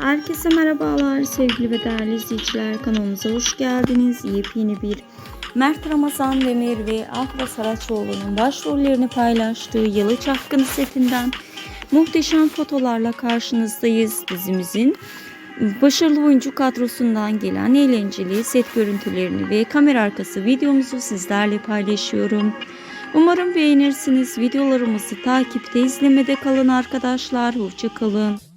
Herkese merhabalar sevgili ve değerli izleyiciler kanalımıza hoş geldiniz. Yepyeni bir Mert Ramazan Demir ve Afra Saraçoğlu'nun başrollerini paylaştığı Yalı Çapkını setinden muhteşem fotolarla karşınızdayız. Dizimizin başarılı oyuncu kadrosundan gelen eğlenceli set görüntülerini ve kamera arkası videomuzu sizlerle paylaşıyorum. Umarım beğenirsiniz. Videolarımızı takipte izlemede kalın arkadaşlar. Hoşçakalın.